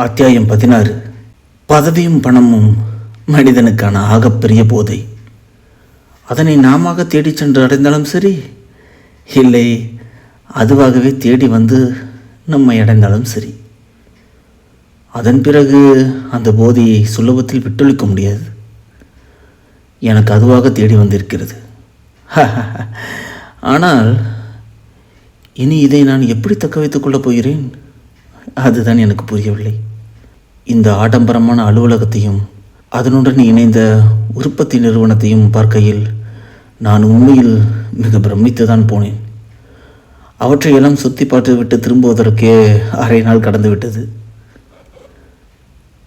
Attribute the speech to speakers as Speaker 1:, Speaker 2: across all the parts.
Speaker 1: அத்தியாயம் பதினாறு. பதவியும் பணமும் மனிதனுக்கான ஆகப்பெரிய போதை. அதனை நாம தேடிச் சென்று அடைந்தாலும் சரி இல்லை அதுவாகவே தேடி வந்து நம்மை அடைந்தாலும் சரி. அதன் பிறகு அந்த போதையை சுலபத்தில் விட்டொழிக்க முடியாது. எனக்கு அதுவாக தேடி வந்திருக்கிறது. ஆனால் இனி இதை நான் எப்படி தக்க வைத்துக் கொள்ளப் போகிறேன்? அதுதான் எனக்கு புரியவில்லை. இந்த ஆடம்பரமான அலுவலகத்தையும் அதனுடன் இணைந்த உற்பத்தி நிறுவனத்தையும் பார்க்கையில் நான் உண்மையில் மிக பிரமித்து தான் போனேன் அவற்றையெல்லாம் சுற்றி பார்த்து விட்டு திரும்புவதற்கே அரை நாள் கடந்துவிட்டது.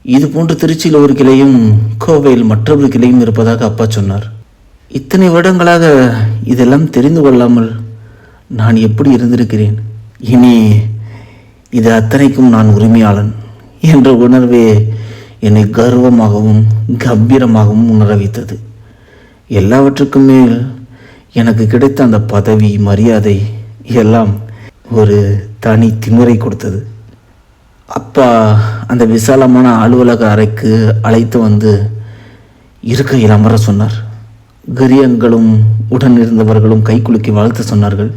Speaker 1: இதுபோன்று இது போன்று திருச்சியில் ஒரு கிளையும் கோவையில் மற்றொரு கிளையும் இருப்பதாக அப்பா சொன்னார். இத்தனை வருடங்களாக இதெல்லாம் தெரிந்து கொள்ளாமல் நான் எப்படி இருந்திருக்கிறேன்? இனி இது அத்தனைக்கும் நான் உரிமையாளன். என்ற உணர்வே என்னை கர்வமாகவும் கம்பீரமாகவும் உணர வைத்தது எல்லாவற்றுக்கும் மேல் எனக்கு கிடைத்த அந்த பதவி மரியாதை எல்லாம் ஒரு தனி திமுறை கொடுத்தது. அப்பா அந்த விசாலமான அலுவலக அறைக்கு அழைத்து வந்து இருக்கையில் அமர சொன்னார். கரியங்களும் உடன் இருந்தவர்களும் கைக்குலுக்கி வாழ்த்து சொன்னார்கள்.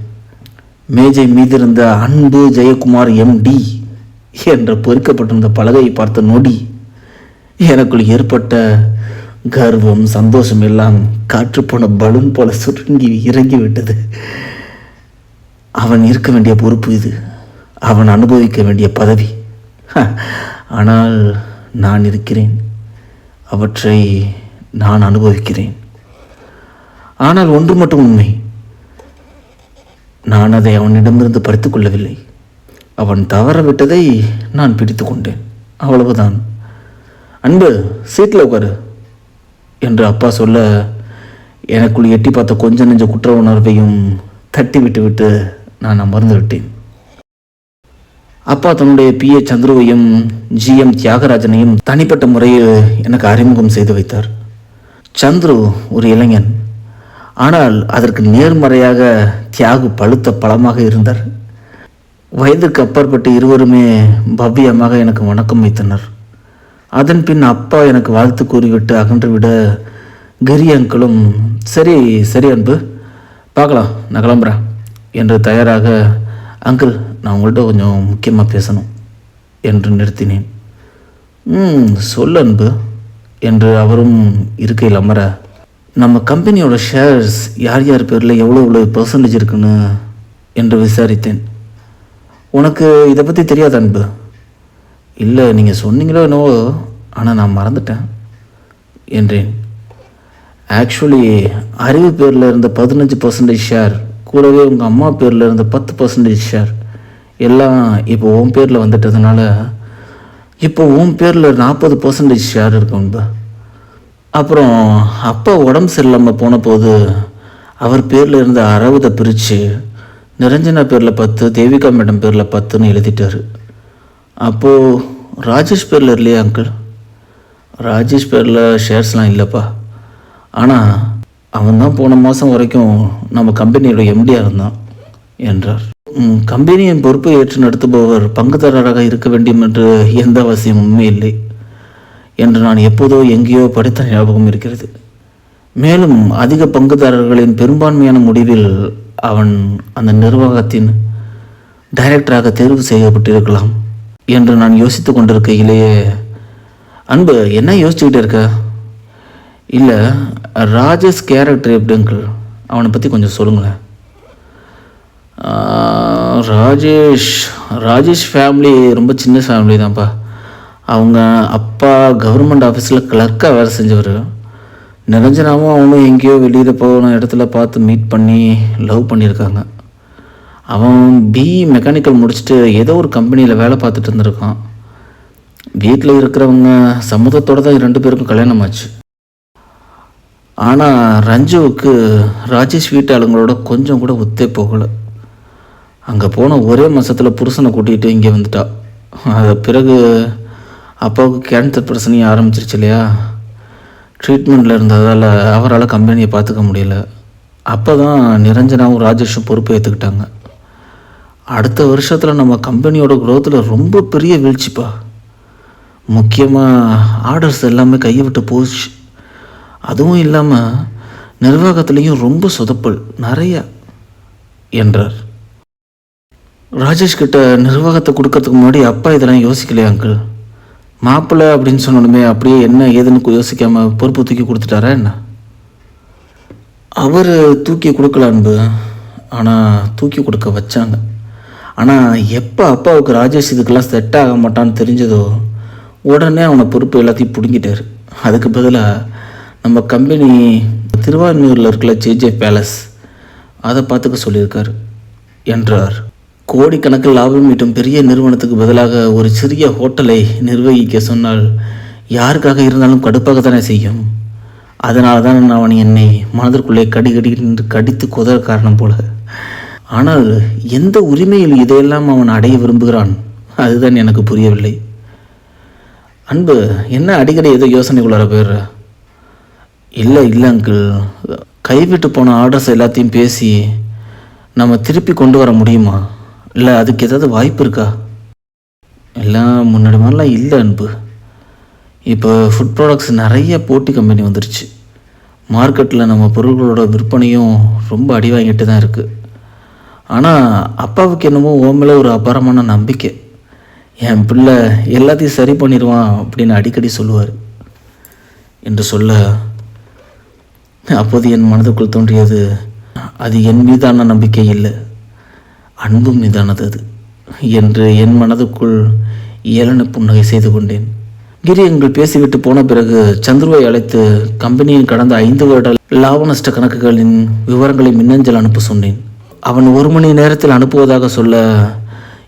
Speaker 1: மேஜை மீதிருந்த அன்பு ஜெயக்குமார் எம்டி என்ற பொறிக்கப்பட்டிருந்த பலகையை பார்த்த நொடி எனக்குள் ஏற்பட்ட கர்வம் சந்தோஷம் எல்லாம் காற்று போன பலூன் போல சுருங்கி இறங்கி விட்டது. அவன் இருக்க வேண்டிய பொறுப்பு இது. அவன் அனுபவிக்க வேண்டிய பதவி. ஹ, ஆனால் நான் இருக்கிறேன். அவற்றை நான் அனுபவிக்கிறேன். ஆனால் ஒன்று மட்டும் உண்மை. நான் அதை அவனிடமிருந்து பறித்துக்கொள்ளவில்லை அவன் தவற விட்டதை நான் பிடித்து கொண்டேன். அவ்வளவுதான். அன்பு சீட்டில் உட்காரு என்று அப்பா சொல்ல எனக்குள் எட்டி பார்த்த கொஞ்ச நெஞ்ச குற்ற உணர்வையும் தட்டி விட்டு விட்டு நான் அமர்ந்து விட்டேன். அப்பா தன்னுடைய பி. ஏ. சந்துருவையும் ஜிஎம் தியாகராஜனையும் தனிப்பட்ட முறையில் எனக்கு அறிமுகம் செய்து வைத்தார். சந்துரு ஒரு இளைஞன். ஆனால் அதற்கு நேர்மறையாக தியாகு பழுத்த பழமாக இருந்தார். வயதுக்கு அப்பாற்பட்ட இருவருமே பவ்யமாக எனக்கு வணக்கம் வைத்தனர். அதன் பின் அப்பா எனக்கு வாழ்த்து கூறிவிட்டு அகன்று விட கரி அங்கிளும் சரி சரி அன்பு பார்க்கலாம் நான் கிளம்புறேன் என்று தயாராக அங்கிள் நான் உங்கள்கிட்ட கொஞ்சம் முக்கியமாக பேசணும் என்று நிறுத்தினேன். ம் சொல் அன்பு என்று அவரும் இருக்கையில் அமர நம்ம கம்பெனியோட ஷேர்ஸ் யார் யார் பேரில் எவ்வளோ எவ்வளோ பர்சன்டேஜ் இருக்குன்னு என்று விசாரித்தேன். உனக்கு இதை பற்றி தெரியாத அன்பு. இல்லை நீங்கள் சொன்னீங்களோ என்னவோ ஆனால் நான் மறந்துட்டேன் என்றேன். ஆக்சுவலி அறிவு பேரில் இருந்த பதினஞ்சு பர்சன்டேஜ் ஷேர் கூடவே உங்கள் அம்மா பேரில் இருந்த பத்து பர்சன்டேஜ் ஷேர் எல்லாம் இப்போ உன் பேரில் வந்துட்டதுனால இப்போ உன் பேரில் நாற்பது பர்சன்டேஜ் ஷேர் இருக்கு அன்பு. அப்புறம் அப்பா உடம்பு சரியில்லாமல் போன போது அவர் பேரில் இருந்த அறுபதை பிரித்து நிரஞ்சனா பேரில் பத்து தேவிகா மேடம் பேரில் பத்துன்னு எழுதிட்டாரு. அப்போது ராஜேஷ் பேரில் இல்லையா அங்கிள் ராஜேஷ் பேரில் ஷேர்ஸ்லாம் இல்லைப்பா. ஆனால் அவன் தான் போன மாதம் வரைக்கும் நம்ம கம்பெனியோட எம்டியாக இருந்தான் என்றார். கம்பெனியின் பொறுப்பை ஏற்று நடத்துபவர் பங்குதாரராக இருக்க வேண்டும் என்று எந்த அவசியமுமே இல்லை என்று நான் எப்போதோ எங்கேயோ படித்த ஞாபகம் இருக்கிறது. மேலும் அதிக பங்குதாரர்களின் பெரும்பான்மையான முடிவில் அவன் அந்த நிர்வாகத்தின் டைரக்டராக தேர்வு செய்யப்பட்டிருக்கலாம் என்று நான் யோசித்து கொண்டிருக்கையிலேயே அன்பு என்ன யோசிச்சுக்கிட்டு இருக்க? இல்லை ராஜேஷ் கேரக்டர் எப்படிங்கள் அவனை பற்றி கொஞ்சம் சொல்லுங்களேன். ராஜேஷ் ராஜேஷ் ஃபேமிலி ரொம்ப சின்ன ஃபேமிலி தான்ப்பா. அவங்க அப்பா கவர்மெண்ட் ஆஃபீஸில் கிளர்க்காக வேலை செஞ்சவர். நிரஞ்சனாவும் அவனும் எங்கேயோ வெளியில் போன இடத்துல பார்த்து மீட் பண்ணி லவ் பண்ணியிருக்காங்க. அவன் பிஇ மெக்கானிக்கல் முடிச்சுட்டு ஏதோ ஒரு கம்பெனியில் வேலை பார்த்துட்டு இருந்திருக்கான். வீட்டில் இருக்கிறவங்க சம்மதத்தோடு தான் ரெண்டு பேருக்கும் கல்யாணம் ஆச்சு. ஆனால் ரஞ்சுவுக்கு ராஜேஷ் வீட்டாளுங்களோட கொஞ்சம் கூட ஒத்தே போகலை. அங்கே போன ஒரே மாதத்தில் புருஷனை கூட்டிகிட்டு இங்கே வந்துட்டா. அது பிறகு அப்பாவுக்கு கேன்சர் பிரச்சனையும் ஆரம்பிச்சிருச்சு இல்லையா? ட்ரீட்மெண்ட்டில் இருந்ததால் அவரால் கம்பெனியை பார்த்துக்க முடியல. அப்போ தான் நிரஞ்சனாவும் ராஜேஷும் பொறுப்பு ஏற்றுக்கிட்டாங்க அடுத்த வருஷத்தில் நம்ம கம்பெனியோட குரோத்தில் ரொம்ப பெரிய வீழ்ச்சிப்பா. முக்கியமாக ஆர்டர்ஸ் எல்லாமே கையை விட்டு போச்சு. அதுவும் இல்லாமல் நிர்வாகத்துலேயும் ரொம்ப சொதப்பல் நிறையா என்றார். ராஜேஷ் கிட்ட நிர்வாகத்தை கொடுக்கறதுக்கு முன்னாடி அப்பா இதெல்லாம் யோசிக்கலையா அங்கிள் மாப்பிள்ளை அப்படின்னு சொன்னோடனே அப்படியே என்ன ஏதுன்னு யோசிக்காமல் பொறுப்பு தூக்கி கொடுத்துட்டாரா என்ன? அவர் தூக்கி கொடுக்கல அன்பு. ஆனால் தூக்கி கொடுக்க வச்சாங்க. ஆனால் எப்போ அப்பாவுக்கு ராஜேஷ் இதுக்கெல்லாம் செட் ஆக மாட்டான்னு தெரிஞ்சதோ உடனே அவனை பொறுப்பு எல்லாத்தையும் பிடுங்கிட்டார். அதுக்கு பதிலாக நம்ம கம்பெனி திருவான்மையூரில் இருக்கிற ஜேஜே பேலஸ் அதை பார்த்துக்க சொல்லியிருக்கார். என்றார். கோடிக்கணக்கில் லாபம் ஈட்டும் பெரிய நிறுவனத்துக்கு பதிலாக ஒரு சிறிய ஹோட்டலை நிர்வகிக்க சொன்னால் யாருக்காக இருந்தாலும் கடுப்பாக தானே செய்யும்? அதனால தான் அவன் என்னை மனதிற்குள்ளே கடி கடி என்று கடித்து குதற காரணம் போல. ஆனால் எந்த உரிமையில் இதையெல்லாம் அவன் அடைய விரும்புகிறான்? அதுதான் எனக்கு புரியவில்லை. அன்பு என்ன அடிக்கடி ஏதோ யோசனைக்குள்ளார போயிடுற? இல்லை இல்லை அங்கிள். கைவிட்டு போன ஆர்டர்ஸ் எல்லாத்தையும் பேசி நம்ம திருப்பி கொண்டு வர முடியுமா? இல்லை அதுக்கு ஏதாவது வாய்ப்பு இருக்கா? எல்லாம் முன்னாடி மாதிரிலாம் இல்லை அன்பு. இப்போ ஃபுட் ப்ராடக்ட்ஸ் நிறைய போட்டி கம்பெனி வந்துருச்சு. மார்க்கெட்டில் நம்ம பொருள்களோட விற்பனையும் ரொம்ப அடி வாங்கிட்டு தான் இருக்குது ஆனால் அப்பாவுக்கு என்னமோ ஓ ஒரு அபாரமான நம்பிக்கை. என் பிள்ளை எல்லாத்தையும் சரி பண்ணிடுவான் அப்படின்னு அடிக்கடி சொல்லுவார். என்று சொல்ல அப்போது என் மனதுக்குள் தோன்றியது அது என் மீதான நம்பிக்கை இல்லை. அன்பும் மீதானது அது. என்று என் மனதுக்குள் ஏளன புன்னகை செய்து கொண்டேன். கிரி எங்கள் பேசிவிட்டு போன பிறகு சந்துருவை அழைத்து கம்பெனியின் கடந்த ஐந்து வருட லாப நஷ்ட கணக்குகளின் விவரங்களை மின்னஞ்சல் அனுப்ப சொன்னேன். அவன் ஒரு மணி நேரத்தில் அனுப்புவதாக சொல்ல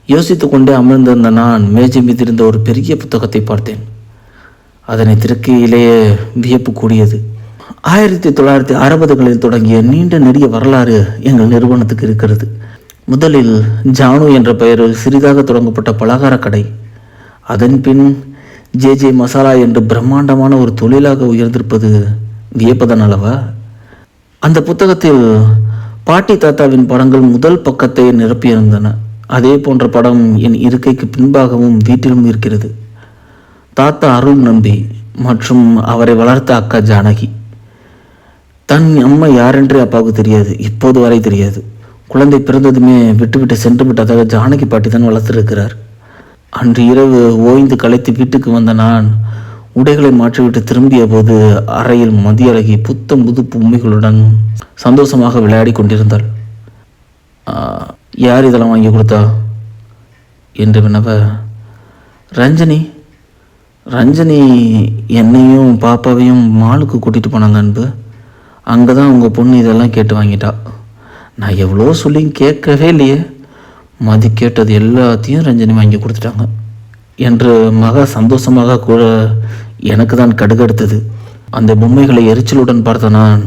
Speaker 1: யோசித்து கொண்டே அமர்ந்திருந்த நான் மேஜை மீது இருந்த ஒரு பெரிய புத்தகத்தை பார்த்தேன். அதனை திருக்கையிலேயே வியப்பு கூடியது. ஆயிரத்தி தொள்ளாயிரத்தி அறுபதுகளில் தொடங்கிய நீண்ட நெடிய வரலாறு எங்கள் நிறுவனத்துக்கு இருக்கிறது. முதலில் ஜானு என்ற பெயரில் சிறிதாக தொடங்கப்பட்ட பலகார கடை. அதன் பின் ஜே ஜே மசாலா என்று பிரம்மாண்டமான ஒரு தொழிலாக உயர்ந்திருப்பது வியப்பதன் அளவா? அந்த புத்தகத்தில் பாட்டி தாத்தாவின் படங்கள் முதல் பக்கத்தை நிரப்பியிருந்தன. அதே போன்ற படம் என் இருக்கைக்கு பின்பாகவும் வீட்டிலும் இருக்கிறது. தாத்தா அருள் நம்பி மற்றும் அவரை வளர்த்த அக்கா ஜானகி. தன் அம்மா யாரென்றே அப்பாவுக்கு தெரியாது. இப்போது வரை தெரியாது. குழந்தை பிறந்ததுமே விட்டுவிட்டு சென்று விட்டதாக ஜானகி பாட்டி தான் வளர்த்திருக்கிறார். அன்று இரவு ஓய்ந்து களைத்து வீட்டுக்கு வந்த நான் உடைகளை மாற்றிவிட்டு திரும்பிய போது அறையில் மதியழகி புத்தம் புது பொம்மைகளுடன் சந்தோஷமாக விளையாடி கொண்டிருந்தாள். யார் இதெல்லாம் வாங்கி கொடுத்தா? என்று வினவ ரஞ்சனி ரஞ்சனி என்னையும் பாப்பாவையும் மாலுக்கு கூட்டிகிட்டு போனாங்க அன்பு. அங்கே தான் உங்கள் பொண்ணு இதெல்லாம் கேட்டு வாங்கிட்டா. நான் எவ்வளோ சொல்லியும் கேட்கவே இல்லையே. மதி கேட்டது எல்லாத்தையும் ரஞ்சனி வாங்கி கொடுத்துட்டாங்க. என்று மகா சந்தோஷமாக கூட எனக்கு தான் கடுகடுத்தது. அந்த பொம்மைகளை எரிச்சலுடன் பார்த்த நான்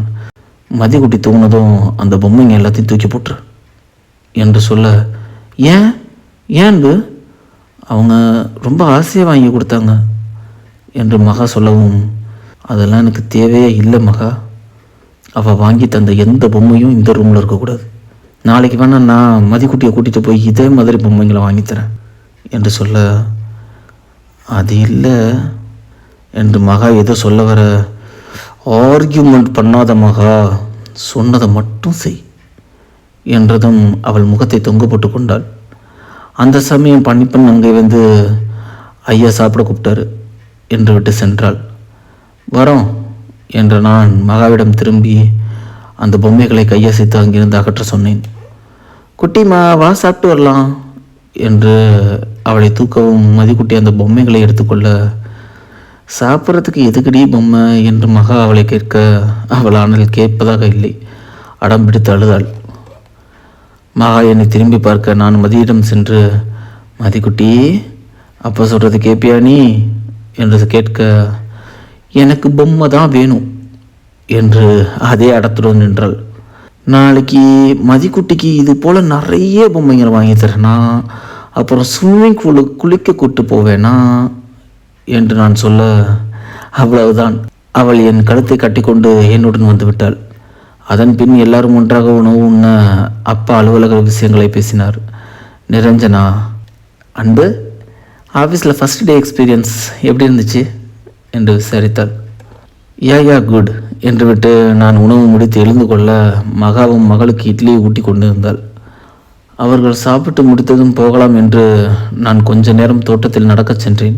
Speaker 1: மதிக்குட்டி தூங்கினதும் அந்த பொம்மைங்க எல்லாத்தையும் தூக்கி போட்டுரு என்று சொல்ல ஏன்? ஏன்பு அவங்க ரொம்ப ஆசையாக வாங்கி கொடுத்தாங்க. என்று மகா சொல்லவும் அதெல்லாம் எனக்கு தேவையே இல்லை மகா. அவள் வாங்கி தந்த எந்த பொம்மையும் இந்த ரூமில் இருக்கக்கூடாது. நாளைக்கு வேணால் நான் மதிக்குட்டியை கூட்டிகிட்டு போய் இதே மாதிரி பொம்மைங்களை வாங்கித் தரேன் என்று சொல்ல அது இல்லை என்று மகா ஏதோ சொல்ல வர ஆர்கியூமெண்ட் பண்ணாத மகா சொன்னதை மட்டும் செய் என்றதும் அவள் முகத்தை தொங்க போட்டு கொண்டாள். அந்த சமயம் பன்னிப்பெண் அங்கே வந்து ஐயா சாப்பிட கூப்பிட்டாரு என்று விட்டு சென்றாள். வரோம். என்று நான் மகாவிடம் திரும்பி அந்த பொம்மைகளை கையசைத்து அங்கிருந்து அகற்ற சொன்னேன். குட்டிமா வா சாப்பிட்டு வரலாம் என்று அவளை தூக்கவும் மதிக்குட்டி அந்த பொம்மைகளை எடுத்துக்கொள்ள சாப்பிட்றதுக்கு எதுக்கடி பொம்மை? என்று மகா அவளை கேட்க அவள் ஆனால் கேட்பதாக இல்லை. அடம் பிடித்து அழுதாள். மகா என்னை திரும்பி பார்க்க நான் மதியிடம் சென்று மதிக்குட்டி அப்போ சொல்கிறது கேட்பியா நீ? என்று கேட்க எனக்கு பொம்மை தான் வேணும் என்று அதே அடத்துடன் நின்றாள். நாளைக்கு மதிக்குட்டிக்கு இது போல் நிறைய பொம்மைகள் வாங்கி தரேனா அப்புறம் ஸ்விம்மிங் பூலுக்கு குளிக்க கூட்டு போவேனா என்று நான் சொல்ல அவ்வளவுதான். அவள் என் கழுத்தை கட்டிக்கொண்டு என்னுடன் வந்து விட்டாள். அதன் பின் எல்லாரும் ஒன்றாக உணவு உண்ண அப்பா அலுவலக விஷயங்களை பேசினார். நிரஞ்சனா அன்பு ஆஃபீஸில் ஃபஸ்ட் டே எக்ஸ்பீரியன்ஸ் எப்படி இருந்துச்சு? என்று விசாரித்தாள் யா யா குட் என்று விட்டு நான் உணவு முடித்து எழுந்து கொள்ள மகாவும் மகளுக்கு இட்லியை ஊட்டி கொண்டிருந்தாள். அவர்கள் சாப்பிட்டு முடித்ததும் போகலாம் என்று நான் கொஞ்ச நேரம் தோட்டத்தில் நடக்கச் சென்றேன்.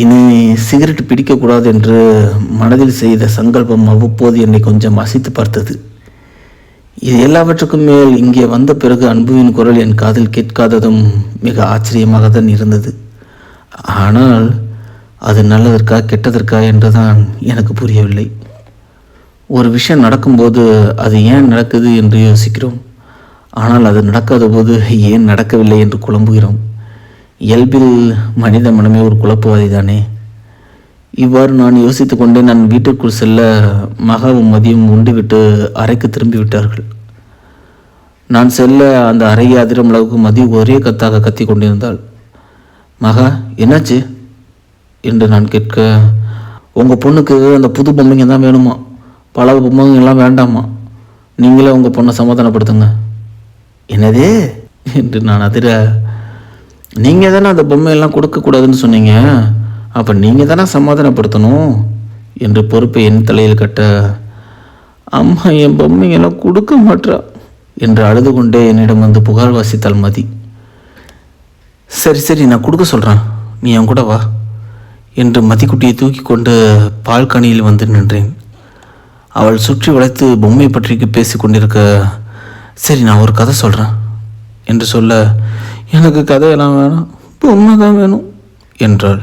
Speaker 1: இனி சிகரெட் பிடிக்கக்கூடாது என்று மனதில் செய்த சங்கல்பம் அவ்வப்போது என்னை கொஞ்சம் அசைத்து பார்த்தது. இது எல்லாவற்றுக்கும் மேல் இங்கே வந்த பிறகு அன்புவின் குரல் என் காதில் கேட்காததும் மிக ஆச்சரியமாக தான் இருந்தது. ஆனால் அது நல்லதற்கா கெட்டதற்கா என்றுதான் எனக்கு புரியவில்லை. ஒரு விஷயம் நடக்கும்போது அது ஏன் நடக்குது என்று யோசிக்கிறோம். ஆனால் அது நடக்காத போது ஏன் நடக்கவில்லை என்று குழம்புகிறோம். இயல்பில் மனித மனமே ஒரு குழப்பவாதி தானே இவ்வாறு நான் யோசித்து கொண்டே நான் வீட்டிற்குள் செல்ல மகாவும் மதியம் உண்டுவிட்டு அறைக்கு திரும்பி விட்டார்கள் நான் செல்ல அந்த அறையை அதிரும் அளவுக்கு மதி ஒரே கத்தாக கத்தி கொண்டிருந்தாள். மகா என்னாச்சு? என்று நான் கேட்க உங்கள் பொண்ணுக்கு அந்த புது பொம்மைங்க தான் வேணுமா? பல பொம்மைங்கெல்லாம் வேண்டாமா? நீங்களே உங்கள் பொண்ணை சமாதானப்படுத்துங்க. என்னது? என்று நான் அதிர நீங்கள் தானே அந்த பொம்மையெல்லாம் கொடுக்கக்கூடாதுன்னு சொன்னீங்க. அப்போ நீங்கள் தானே சமாதானப்படுத்தணும்? என்று பொறுப்பை என் தலையில் கட்ட அம்மா என் பொம்மைங்கெல்லாம் கொடுக்க மாட்டா என்று அழுது கொண்டே என்னிடம் வந்து புகார் வாசித்தால் மதி. சரி சரி நான் கொடுக்க சொல்கிறேன் நீ என் கூட வா. என்று மதிக்குட்டியை தூக்கி கொண்டு பால்கனியில் வந்து நின்றேன். அவள் சுற்றி வளைத்து பொம்மை பற்றி பேசி கொண்டிருக்க சரி நான் ஒரு கதை சொல்கிறேன் என்று சொல்ல எனக்கு கதையெல்லாம் வேணாம் பொம்மை தான் வேணும் என்றாள்.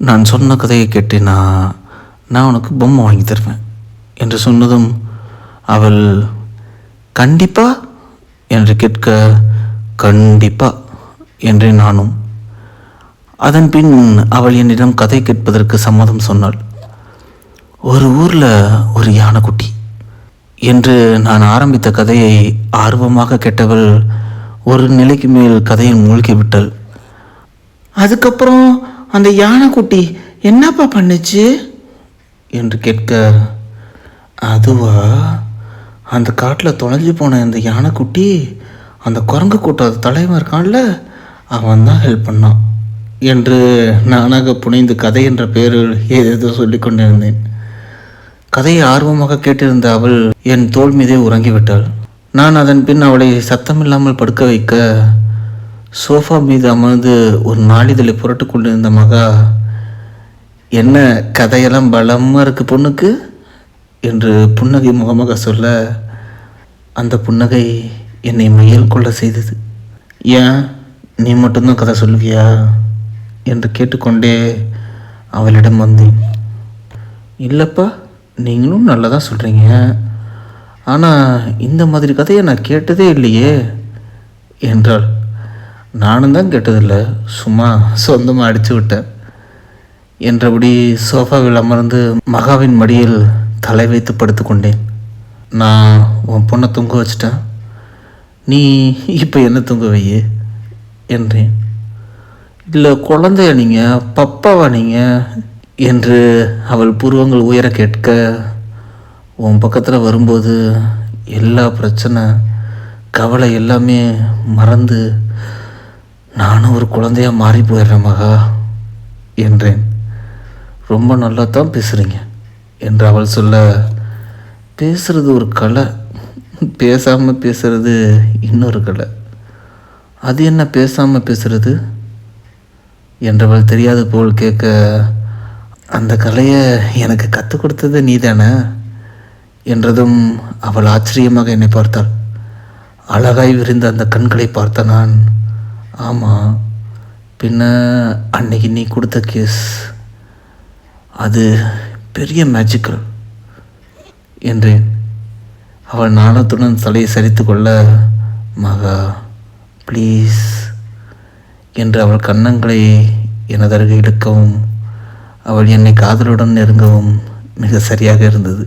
Speaker 1: நான் சொன்ன கதையை கேட்டு நான் நான் உனக்கு பொம்மை வாங்கி தருவேன் என்று சொன்னதும் அவள் கண்டிப்பா? என்று கேட்க கண்டிப்பா என்றேன் நானும். அதன் பின் அவள் என்னிடம் கதை கேட்பதற்கு சம்மதம் சொன்னாள். ஒரு ஊரில் ஒரு யானைக்குட்டி. என்று நான் ஆரம்பித்த கதையை ஆர்வமாக கேட்டவள் ஒரு நிலைக்கு மேல் கதையில் மூழ்கி விட்டாள். அதுக்கப்புறம் அந்த யானைக்குட்டி என்னப்பா பண்ணுச்சு? என்று கேட்க அதுவா? அந்த காட்டில் தொலைஞ்சு போன அந்த யானைக்குட்டி அந்த குரங்கு கூட்டம் தலைவன் இருக்கான்ல அவன் தான் ஹெல்ப் பண்ணான். என்று நானாக புனைந்து கதை என்ற பெயரில் ஏதேதோ சொல்லிக் கொண்டிருந்தேன். கதையை ஆர்வமாக கேட்டிருந்த அவள் என் தோள் மீதே உறங்கிவிட்டாள். நான் அதன் பின் அவளை சத்தமில்லாமல் படுக்க வைக்க சோஃபா மீது அமர்ந்து ஒரு நாளிதழை புரட்டு கொண்டிருந்த மகா என்ன கதையெல்லாம் பலமாக இருக்குது பொண்ணுக்கு? என்று புன்னகை முகமாக சொல்ல அந்த புன்னகை என்னை மையல் கொள்ள செய்தது. ஏன்? நீ மட்டும்தான் கதை சொல்லுவியா? என்று கேட்டுக்கொண்டே அவளிடம் வந்தேன் இல்லைப்பா நீங்களும் நல்லதாக சொல்கிறீங்க ஆனால் இந்த மாதிரி கதையை நான் கேட்டதே இல்லையே என்றாள். நானும் தான் கேட்டதில்லை. சும்மா சொந்தமாக அடித்து விட்டேன் என்றபடி சோஃபாவில் அமர்ந்து மகாவின் மடியில் தலை வைத்து படுத்துக்கொண்டேன் நான் உன் பொண்ணை தூங்க வச்சிட்டேன். நீ இப்போ என்ன தூங்க வையே? என்றேன். இல்லை குழந்தைய நீங்கள் பப்பாவா நீங்கள் என்று அவள் புருவங்கள் உயர கேட்க உன் பக்கத்தில் வரும்போது எல்லா பிரச்சனை கவலை எல்லாமே மறந்து நானும் ஒரு குழந்தையா மாறி போயிடுறேன் மகா என்றேன். ரொம்ப நல்லா தான் பேசுகிறீங்க என்று அவள் சொல்ல பேசுறது ஒரு கலை பேசாமல் பேசுறது இன்னொரு கலை. அது என்ன பேசாமல் பேசுறது? என்றவள் தெரியாது போல் கேட்க அந்த கலையை எனக்கு கற்றுக் கொடுத்தது நீ தானே என்றதும் அவள் ஆச்சரியமாக என்னை பார்த்தாள். அழகாய் விரிந்த அந்த கண்களை பார்த்த நான் ஆமாம் பின்ன அன்னைக்கு நீ கொடுத்த கேஸ் அது பெரிய மேஜிக்கல் என்றேன். அவள் நாணத்துடன் தலையை சரித்து கொள்ள மகா ப்ளீஸ் என்று அவள் கன்னங்களை எனதருகே இழுக்கவும் அவள் என்னை காதலுடன் நெருங்கவும் மிக சரியாக இருந்தது.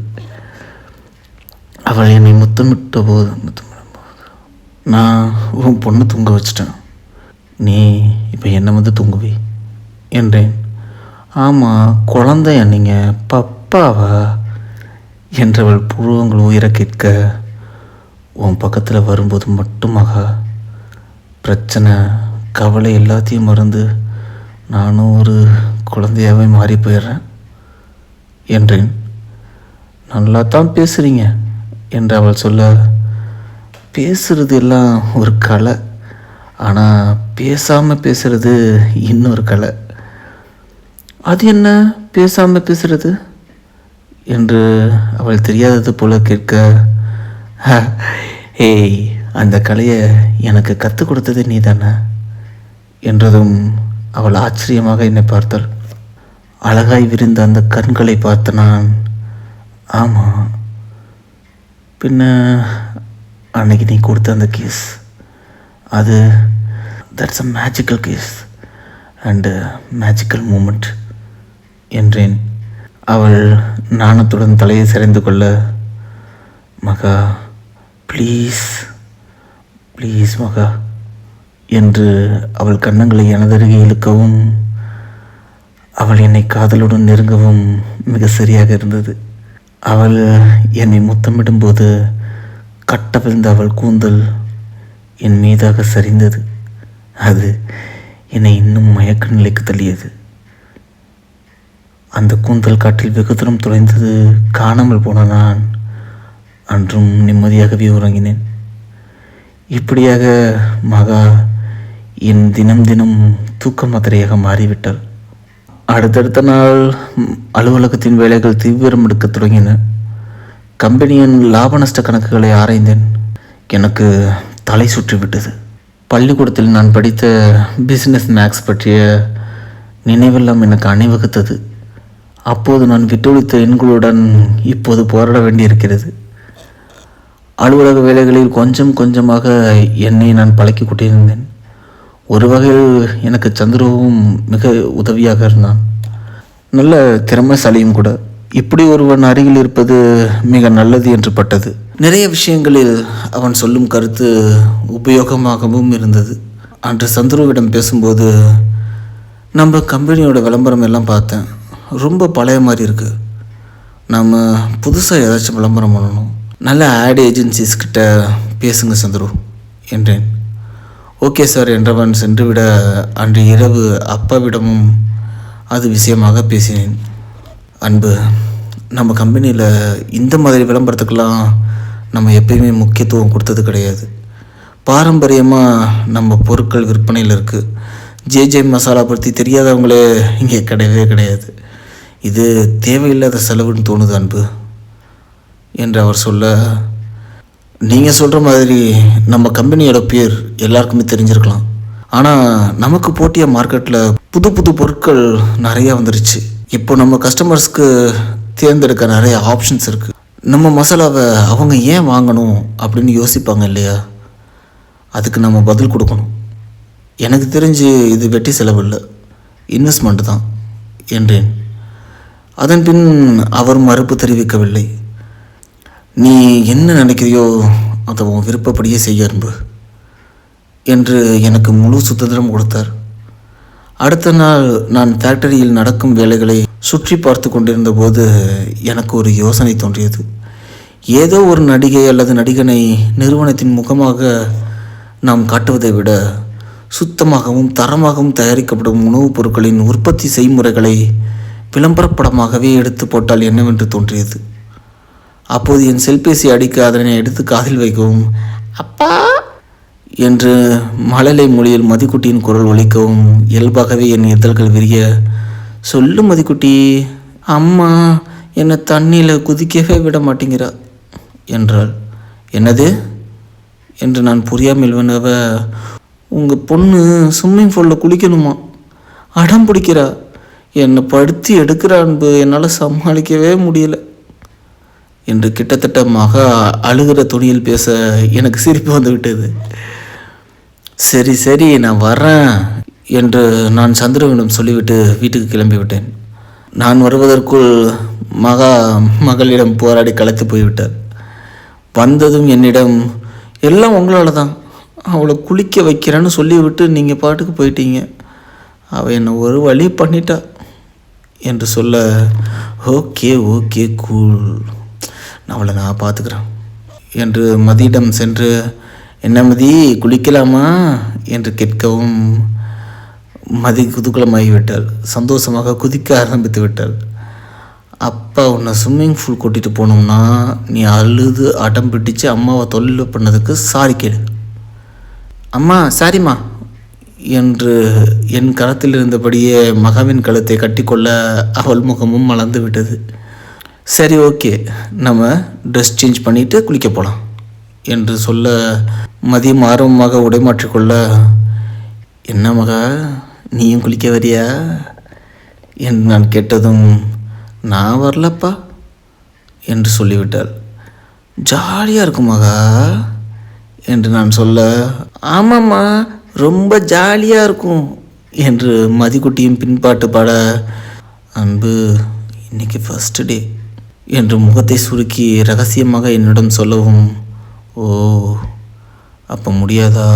Speaker 1: அவள் என்னை முத்தமிட்ட போது முத்தமிடும் போது. நான் உன் பொண்ணு தூங்க வச்சிட்டேன். நீ இப்போ என்னை வந்து தூங்குவி என்றேன். ஆமாம் குழந்தைய நீங்கள் பப்பாவா என்றவள் புருவங்கள் உயர கேட்க உன் பக்கத்தில் வரும்போது மட்டுமாக பிரச்சனை கவலை எல்லாத்தையும் மறந்து நானும் ஒரு குழந்தையாகவே மாறி போயிடுறேன் என்றேன். நல்லா தான் பேசுகிறீங்க என்று அவள் சொல்ல பேசுறது எல்லாம் ஒரு கலை ஆனால் பேசாமல் பேசுறது இன்னொரு கலை. அது என்ன பேசாமல் பேசுறது என்று அவள் தெரியாதது போல கேட்க "ஹ, ஏய் அந்த கலையை எனக்கு கற்றுக் கொடுத்தது நீ தானே என்றதும் அவள் ஆச்சரியமாக என்னை பார்த்தாள். அழகாய் விரிந்த அந்த கண்களை பார்த்த நான் ஆமாம் பின்ன அன்னைக்கு நீ கொடுத்த அந்த கேஸ் அது that's a magical case and magical moment என்றேன். அவள் நாணத்துடன் தலையை சிறைந்து கொள்ள மகா ப்ளீஸ் ப்ளீஸ் மகா என்று அவள் கன்னங்களை எனதருகே இழுக்கவும் அவள் என்னை காதலுடன் நெருங்கவும் மிக சரியாக இருந்தது. அவள் என்னை முத்தமிடும்போது கட்டவிழ்ந்த அவள் கூந்தல் என் மீதாக சரிந்தது. அது என்னை இன்னும் மயக்க நிலைக்கு தள்ளியது. அந்த கூந்தல் காற்றில் வெகு தூரம் தொலைந்தது காணாமல் போன நான் அன்றும் நிம்மதியாகவே உறங்கினேன். இப்படியாக மகா என் தினம் தினம் தூக்க மாத்திரையாக மாறிவிட்டார் அடுத்தடுத்த நாள் அலுவலகத்தின் வேலைகள் தீவிரம் எடுக்கத் தொடங்கின. கம்பெனியின் லாப நஷ்ட கணக்குகளை ஆராய்ந்தேன். எனக்கு தலை சுற்றிவிட்டது. பள்ளிக்கூடத்தில் நான் படித்த பிஸ்னஸ் மேக்ஸ் பற்றிய நினைவெல்லாம் எனக்கு அணிவகுத்தது. அப்போது நான் விட்டொழித்த எண்களுடன் இப்போது போராட வேண்டியிருக்கிறது. அலுவலக வேலைகளில் கொஞ்சம் கொஞ்சமாக என்னை நான் பழக்கி கொண்டிருந்தேன் ஒரு வகையில் எனக்கு சந்துருவும் மிக உதவியாக இருந்தான். நல்ல திறமைசாலியும் கூட. இப்படி ஒருவன் அருகில் இருப்பது மிக நல்லது என்று பட்டது. நிறைய விஷயங்களில் அவன் சொல்லும் கருத்து உபயோகமாகவும் இருந்தது. அன்று சந்துருவிடம் பேசும்போது நம்ம கம்பெனியோட விளம்பரம் எல்லாம் பார்த்தேன். ரொம்ப பழைய மாதிரி இருக்குது நம்ம புதுசாக ஏதாச்சும் விளம்பரம் பண்ணணும். நல்ல ஆட் ஏஜென்சிஸ்கிட்ட பேசுங்க சந்துரு என்றேன். ஓகே சார் என்றவன் சென்றுவிட அன்று இரவு அப்பாவிடமும் அது விஷயமாக பேசினேன். அன்பு நம்ம கம்பெனியில் இந்த மாதிரி விளம்பரத்துக்கெல்லாம் நம்ம எப்பயுமே முக்கியத்துவம் கொடுத்தது கிடையாது. பாரம்பரியமாக நம்ம பொருட்கள் விற்பனையில் இருக்குது ஜே ஜே மசாலா பற்றி தெரியாதவங்களே இங்கே கிடையவே கிடையாது. இது தேவையில்லாத செலவுன்னு தோணுது அன்பு என்று அவர் சொல்ல நீங்கள் சொல்கிற மாதிரி நம்ம கம்பெனியோட பேர் எல்லாருக்குமே தெரிஞ்சிருக்கலாம். ஆனால் நமக்கு போட்டிய மார்க்கெட்டில் புது புது பொருட்கள் நிறையா வந்துருச்சு. இப்போ நம்ம கஸ்டமர்ஸ்க்கு தேர்ந்தெடுக்க நிறைய ஆப்ஷன்ஸ் இருக்குது நம்ம மசாலாவை அவங்க ஏன் வாங்கணும் அப்படின்னு யோசிப்பாங்க இல்லையா? அதுக்கு நம்ம பதில் கொடுக்கணும். எனக்கு தெரிஞ்சு இது வெட்டி செலவு இல்லை. இன்வெஸ்ட்மெண்ட் தான். என்றேன். அதன் பின் அவர் மறுப்பு தெரிவிக்கவில்லை. நீ என்ன நினைக்கிறியோ அதை உன் விருப்பப்படியே செய்ய அன்பு என்று எனக்கு முழு சுதந்திரம் கொடுத்தார். அடுத்த நாள் நான் ஃபேக்டரியில் நடக்கும் வேலைகளை சுற்றி பார்த்து கொண்டிருந்த போது எனக்கு ஒரு யோசனை தோன்றியது. ஏதோ ஒரு நடிகை அல்லது நடிகனை நிறுவனத்தின் முகமாக நாம் காட்டுவதை விட சுத்தமாகவும் தரமாகவும் தயாரிக்கப்படும் உணவுப் பொருட்களின் உற்பத்தி செய்முறைகளை விளம்பரப்படமாகவே எடுத்து போட்டால் என்னவென்று தோன்றியது. அப்போது என் செல்பேசி அடிக்க அதனை எடுத்து காதில் வைக்கவும். அப்பா! என்று மழலை மொழியில் மதிக்குட்டியின் குரல் ஒலிக்கவும். இயல்பாகவே என் இதழ்கள் விரிய சொல்லு மதிக்குட்டி அம்மா என்னை தண்ணியில் குதிக்கவே விட மாட்டேங்கிறா என்றாள். என்னது? என்று நான் புரியாமல் வினவ உங்கள் பொண்ணு ஸ்விம்மிங் பூலில் குளிக்கணுமா? அடம் பிடிக்கிறா. என்னை படுத்தி எடுக்கிறான்பு என்னால் சமாளிக்கவே முடியலை. என்று கிட்டத்தட்ட மகா அழுகிற துணியில் பேச எனக்கு சிரிப்பு வந்து விட்டது. சரி சரி நான் வரேன் என்று நான் சந்திரவிடம் சொல்லிவிட்டு வீட்டுக்கு கிளம்பிவிட்டேன் நான் வருவதற்குள் மகா மகளிடம் போராடி கலைத்து போய்விட்டார் வந்ததும் என்னிடம் எல்லாம் உங்களால் தான். அவளை குளிக்க வைக்கிறேன்னு சொல்லிவிட்டு நீங்கள் பாட்டுக்கு போயிட்டீங்க. அவள் என்னை ஒரு வழி பண்ணிட்டா? என்று சொல்ல ஓகே ஓகே கூல் அவளை நான் பார்த்துக்கிறேன். என்று மதியிடம் சென்று என்ன மதி குளிக்கலாமா? என்று கேட்கவும் மதி குதூகலமாகிவிட்டாள். சந்தோஷமாக குதிக்க ஆரம்பித்து விட்டாள். அப்பா உன்னை ஸ்விம்மிங் பூல் கூட்டிகிட்டு போனோம்னா நீ அழுது அடம் பிடிச்சு அம்மாவை தொழில் பண்ணதுக்கு சாரி கேடு அம்மா சாரிம்மா என்று என் கரத்தில் இருந்தபடியே மகாவின் கழுத்தை கட்டிக்கொள்ள அவள் முகமும் மலர்ந்து விட்டது. சரி ஓகே. நம்ம ட்ரெஸ் சேஞ்ச் பண்ணிவிட்டு குளிக்க போகலாம் என்று சொல்ல மதியம் ஆர்வமாக உடைமாற்றிக்கொள்ள என்ன மகா நீயும் குளிக்க வரியா? என்று நான் கேட்டதும் நான் வரலப்பா என்று சொல்லிவிட்டாள். ஜாலியாக இருக்கும் மகா என்று நான் சொல்ல ஆமாம்மா ரொம்ப ஜாலியாக இருக்கும் என்று மதிக்குட்டியும் பின்பாட்டு பாட அன்பு இன்னைக்கு ஃபஸ்ட்டு டே என்று முகத்தை சுருக்கி ரகசியமாக என்னிடம் சொல்லவும் ஓ அப்போ முடியாதா?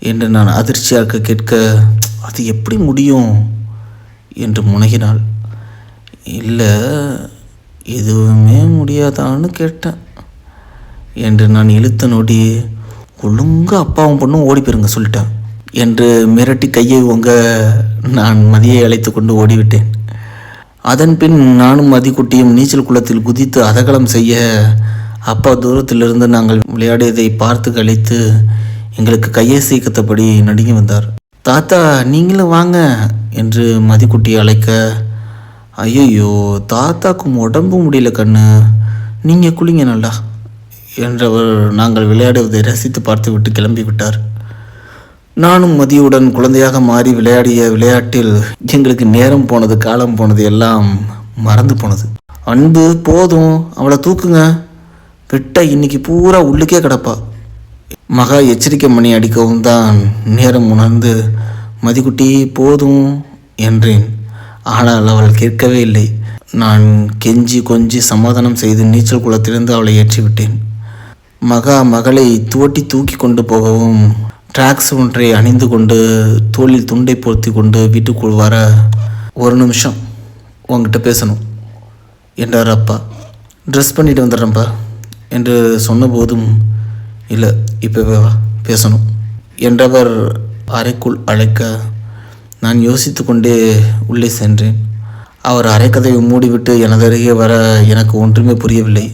Speaker 1: என்று நான் அதிர்ச்சியாக கேட்க அது எப்படி முடியும்? என்று முனகினாள். இல்லை எதுவுமே முடியாதான்னு கேட்டேன் என்று நான் இழுத்த நொடி ஒழுங்கா அப்பாவும் பொண்ணும் ஓடி போயிருங்க சொல்லிட்டேன் என்று மிரட்டி கையை உங்க நான் மதியை அழைத்து கொண்டு ஓடிவிட்டேன். அதன் பின் நானும் மதிக்குட்டியும் நீச்சல் குளத்தில் குதித்து அதகலம் செய்ய அப்பா தூரத்திலிருந்து நாங்கள் விளையாடியதை பார்த்து கழித்து எங்களுக்கு கையை சீக்கத்தபடி நடுங்கி வந்தார். தாத்தா நீங்களும் வாங்க என்று மதிக்குட்டி அழைக்க ஐயையோ தாத்தாக்கும் உடம்பு முடியல கண்ணு நீங்கள் குளிங்க நல்லா என்றவர் நாங்கள் விளையாடுவதை ரசித்து பார்த்துவிட்டு கிளம்பி விட்டார் நானும் மதியுடன் குழந்தையாக மாறி விளையாடிய விளையாட்டில் எங்களுக்கு நேரம் போனது காலம் போனது எல்லாம் மறந்து போனது. அன்பு போதும் அவளை தூக்குங்க. விட்ட இன்னைக்கு பூரா உள்ளுக்கே கிடப்பா. மகா எச்சரிக்கை மணி அடிக்கவும் தான் நேரம் உணர்ந்து மதிக்குட்டி போதும் என்றேன். ஆனால் அவள் கேட்கவே இல்லை. நான் கெஞ்சி கொஞ்சி சமாதானம் செய்து நீச்சல் குளத்திலிருந்து அவளை ஏற்றிவிட்டேன். மகா மகளை துவட்டி தூக்கி கொண்டு போகவும் ட்ராக்ஸ் ஒன்றை அணிந்து கொண்டு தோளில் துண்டை பொருத்தி கொண்டு வீட்டுக்குள் வர ஒரு நிமிஷம் உங்ககிட்ட பேசணும் என்றார் அப்பா. ட்ரெஸ் பண்ணிட்டு வந்துடுறேன்ப்பா என்று சொன்னபோதும் இல்லை இப்போ பேசணும் என்றவர் அறைக்குள் அழைக்க நான் யோசித்து கொண்டே உள்ளே சென்றேன். அவர் அரைக்கதையை மூடிவிட்டு எனது அருகே வர எனக்கு ஒன்றுமே புரியவில்லை.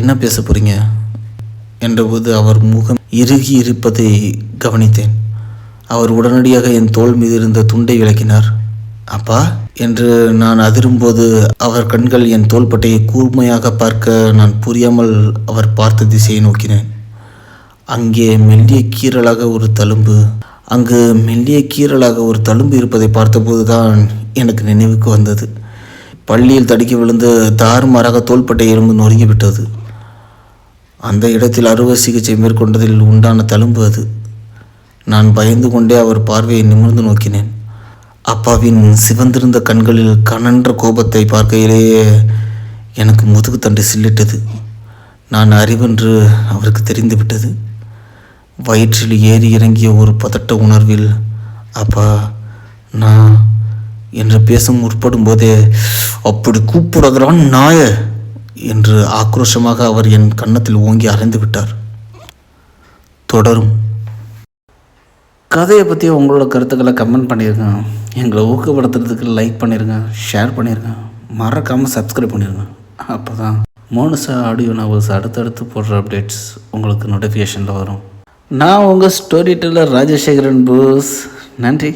Speaker 1: என்ன பேச போகிறீங்க என்றபோது அவர் முகம் இறுகி இருப்பதை கவனித்தேன். அவர் உடனடியாக என் தோள் மீது இருந்த துண்டை விளக்கினார். அப்பா என்று நான் அதிரும்போது அவர் கண்கள் என் தோள்பட்டையை கூர்மையாக பார்க்க நான் புரியாமல் அவர் பார்த்த திசையை நோக்கினேன். அங்கே மெல்லிய கீறலாக ஒரு தழும்பு அங்கு மெல்லிய கீறலாக ஒரு தழும்பு இருப்பதை பார்த்தபோது தான் எனக்கு நினைவுக்கு வந்தது. பள்ளியில் தடுக்கி விழுந்து தாறுமாறாக தோள்பட்டை எலும்பு நொறுங்கி விட்டது. அந்த இடத்தில் அறுவை சிகிச்சை மேற்கொண்டதில் உண்டான தழும்பு அது. நான் பயந்து கொண்டே அவர் பார்வையை நிமிர்ந்து நோக்கினேன். அப்பாவின் சிவந்திருந்த கண்களில் கனன்ற கோபத்தை பார்க்கையிலேயே எனக்கு முதுகுத்தண்டை சில்லிட்டது. நான் அறிவென்று அவருக்கு தெரிந்துவிட்டது வயிற்றில் ஏறி இறங்கிய ஒரு பதட்ட உணர்வில் அப்பா நான் என்று பேச முற்படும் போதே அப்படி கூப்பிடுகிறான் நாய! என்று ஆக்ரோஷமாக அவர் என் கன்னத்தில் ஓங்கி அறைந்து விட்டார். தொடரும். கதையை பற்றி உங்களோட கருத்துக்களை கமெண்ட் பண்ணிடுங்க எங்களை ஊக்கப்படுத்துறதுக்கு லைக் பண்ணிடுங்க ஷேர் பண்ணிடுங்க மறக்காமல் சப்ஸ்கிரைப் பண்ணிடுங்க அப்போ தான் மோனுசா ஆடியோ நாவல்ஸ் அடுத்தடுத்து போடுற அப்டேட்ஸ் உங்களுக்கு நோட்டிஃபிகேஷனில் வரும். நான் உங்கள் ஸ்டோரி டெல்லர் ராஜசேகரன் போஸ் நன்றி.